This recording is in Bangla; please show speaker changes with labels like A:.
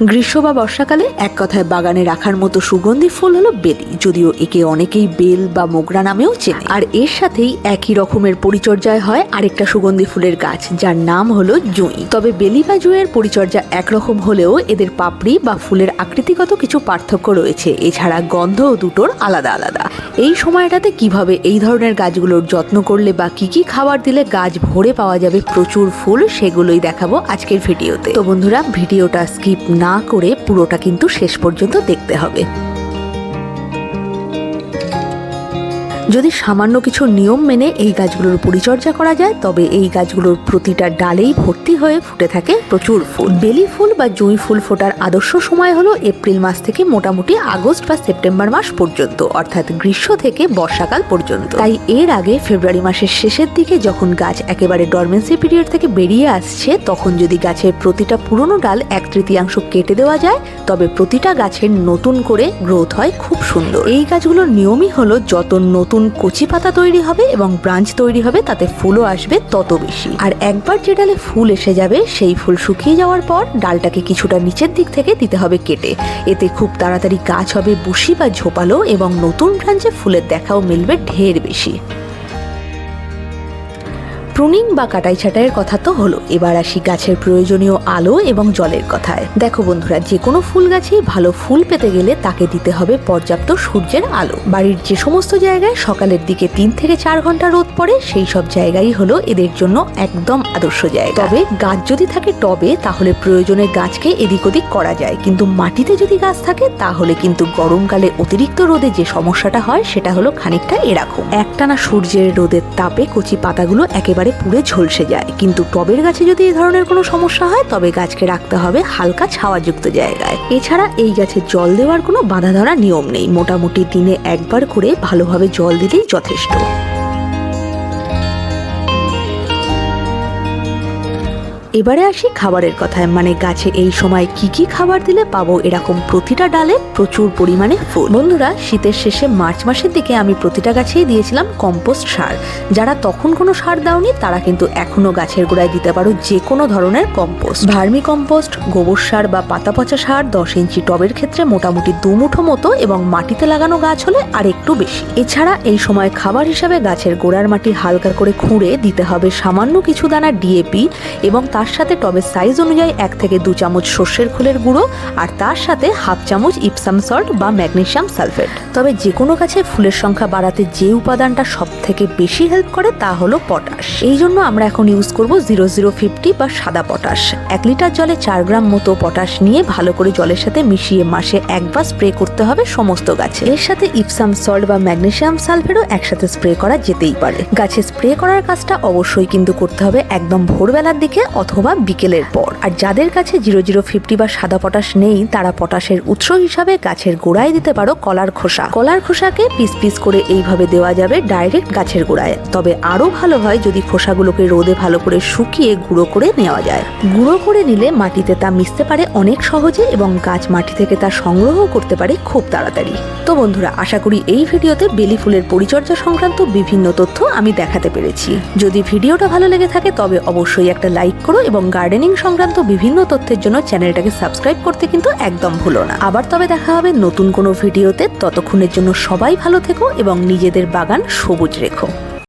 A: গ্রীষ্ম বা বর্ষাকালে এক কথায় বাগানে রাখার মতো সুগন্ধি ফুল হলো বেলি যদিও একে অনেকেই বেল বা মোগরা নামেও চেনে। আর এর সাথেই একই রকমের পরিচর্যায় হয় আরেকটা সুগন্ধি ফুলের গাছ, যার নাম হলো জুঁই। তবে বেলি বা জুঁইয়ের পরিচর্যা একরকম হলেও এদের পাপড়ি বা ফুলের আকৃতিগত কিছু পার্থক্য রয়েছে। এছাড়া গন্ধও দুটোর আলাদা আলাদা। এই সময়টাতে কীভাবে এই ধরনের গাছগুলোর যত্ন করলে বা কি কি খাবার দিলে গাছ ভরে পাওয়া যাবে প্রচুর ফুল, সেগুলোই দেখাবো আজকের ভিডিওতে। তো বন্ধুরা, ভিডিওটা স্কিপ না করে পুরোটা কিন্তু শেষ পর্যন্ত দেখতে হবে। যদি সামান্য কিছু নিয়ম মেনে এই গাছগুলোর পরিচর্যা করা যায়, তবে এই গাছগুলোর প্রতিটা ডালেই ভর্তি হয়ে ফুটে থাকে প্রচুর ফুল। বেলি ফুল বা জুঁই ফুল ফোটার আদর্শ সময় হলো এপ্রিল মাস থেকে মোটামুটি আগস্ট বা সেপ্টেম্বর মাস পর্যন্ত, অর্থাৎ গ্রীষ্ম থেকে বর্ষাকাল পর্যন্ত। তাই এর আগে ফেব্রুয়ারি মাসের শেষের দিকে যখন গাছ একেবারে ডরমেন্সি পিরিয়ড থেকে বেরিয়ে আসছে, তখন যদি গাছের প্রতিটা পুরনো ডাল এক তৃতীয়াংশ কেটে দেওয়া যায়, তবে প্রতিটা গাছের নতুন করে গ্রোথ হয় খুব সুন্দর। এই গাছগুলোর নিয়মই হলো যত নতুন কচি পাতা তৈরি হবে এবং ব্রাঞ্চ তৈরি হবে, তাতে ফুলও আসবে তত বেশি। আর একবার যে ডালে ফুল এসে যাবে, সেই ফুল শুকিয়ে যাওয়ার পর ডালটাকে কিছুটা নিচের দিক থেকে দিতে হবে কেটে। এতে খুব তাড়াতাড়ি গাছ হবে বুশি বা ঝোপালো এবং নতুন ব্রাঞ্চে ফুলের দেখাও মিলবে ঢের বেশি। প্রুনিং বা কাটাই ছাটাইয়ের কথা তো হলো। এবার আসি গাছের প্রয়োজনীয় আলো এবং জলের কথায়। দেখো বন্ধুরা, যে কোনো ফুল গাছেই ভালো ফুল পেতে গেলে তাকে দিতে হবে পর্যাপ্ত সূর্যের আলো। বাড়ির যে সমস্ত জায়গায় সকালের দিকে তিন থেকে চার ঘণ্টা রোদ পড়ে, সেই সব জায়গাই হলো এদের জন্য একদম আদর্শ জায়গা। তবে গাছ যদি থাকে টবে, তাহলে প্রয়োজনে গাছকে এদিক ওদিক করা যায়। কিন্তু মাটিতে যদি গাছ থাকে, তাহলে কিন্তু গরমকালে অতিরিক্ত রোদে যে সমস্যাটা হয়, সেটা হলো খানিকটা এরকম। একটানা সূর্যের রোদের তাপে কচি পাতাগুলো একেবারে পুড়ে ঝলসে যায়। কিন্তু টবের গাছে যদি এই ধরনের কোনো সমস্যা হয়, তবে গাছকে রাখতে হবে হালকা ছাওয়াযুক্ত জায়গায়। এছাড়া এই গাছে জল দেওয়ার কোনো বাধা ধরা নিয়ম নেই। মোটামুটি দিনে একবার করে ভালোভাবে জল দিলেই যথেষ্ট। এবারে আসি খাবারের কথায়। মানে গাছে এই সময় কি কি খাবার দিলে পাবো এরকম প্রতিটা ডালে প্রচুর পরিমাণে ফুল। বন্ধুরা, শীতের শেষে মার্চ মাসের দিকে আমি প্রতিটা গাছেই দিয়েছিলাম কম্পোস্ট সার। যারা তখন কোনো সার দাওনি, তারা কিন্তু এখনও গাছের গোড়ায় দিতে পারো যে কোনো ধরনের কম্পোস্ট। ভার্মি কম্পোস্ট, গোবর সার বা পাতা পচা সার, দশ ইঞ্চি টবের ক্ষেত্রে মোটামুটি দুমুঠো মতো এবং মাটিতে লাগানো গাছ হলে আর একটু বেশি। এছাড়া এই সময় খাবার হিসাবে গাছের গোড়ার মাটি হালকা করে খুঁড়ে দিতে হবে সামান্য কিছু দানা ডিএপি এবং তার সাথে টবের সাইজ অনুযায়ী এক থেকে দু চামচ সর্ষের খোলের গুঁড়ো আর তার সাথে হাফ চামচ ইপসাম সল্ট বা ম্যাগনেশিয়াম সালফেট তবে যে কোনো গাছে ফুলের সংখ্যা বাড়াতে যে উপাদানটা সব থেকে বেশি হেল্প করে তা হলো পটাশ এই জন্য আমরা এখন ইউজ করব জিরো জিরো ফিফটি বা সাদা পটাশ এক লিটার জলে চার গ্রাম মতো পটাশ নিয়ে ভালো করে জলের সাথে মিশিয়ে মাসে একবার স্প্রে করতে হবে সমস্ত গাছে। এর সাথে ইপসাম সল্ট বা ম্যাগনেসিয়াম সালফেটও একসাথে স্প্রে করা যেতেই পারে। গাছে স্প্রে করার কাজটা অবশ্যই কিন্তু করতে হবে একদম ভোরবেলার দিকে অথবা বিকেলের পর। আর যাদের কাছে জিরো জিরো ফিফটি বা সাদা পটাশ নেই, তারা পটাশের উৎস হিসাবে গাছের গোড়ায় দিতে পারো কলার খোসা। কলার খোসাকে পিস পিস করে এইভাবে দেওয়া যাবে ডাইরেক্ট গাছের গোড়ায়। তবে আরও ভালো হয় যদি খোসাগুলোকে রোদে ভালো করে শুকিয়ে গুঁড়ো করে নেওয়া যায়। গুঁড়ো করে নিলে মাটিতে তা মিশতে পারে অনেক সহজে এবং গাছ মাটি থেকে তা সংগ্রহ করতে পারে খুব তাড়াতাড়ি। তো বন্ধুরা, আশা করি এই ভিডিওতে বেলি ফুলের পরিচর্যা সংক্রান্ত বিভিন্ন তথ্য আমি দেখাতে পেরেছি। যদি ভিডিওটা ভালো লেগে থাকে তবে অবশ্যই একটা লাইক করো এবং গার্ডেনিং সংক্রান্ত বিভিন্ন তথ্যের জন্য চ্যানেলটাকে সাবস্ক্রাইব করতে কিন্তু একদম ভুলো না। আবার তবে দেখা হবে নতুন কোনো ভিডিওতে, ততক্ষণের জন্য সবাই ভালো থেকো এবং নিজেদের বাগান সবুজ রেখো।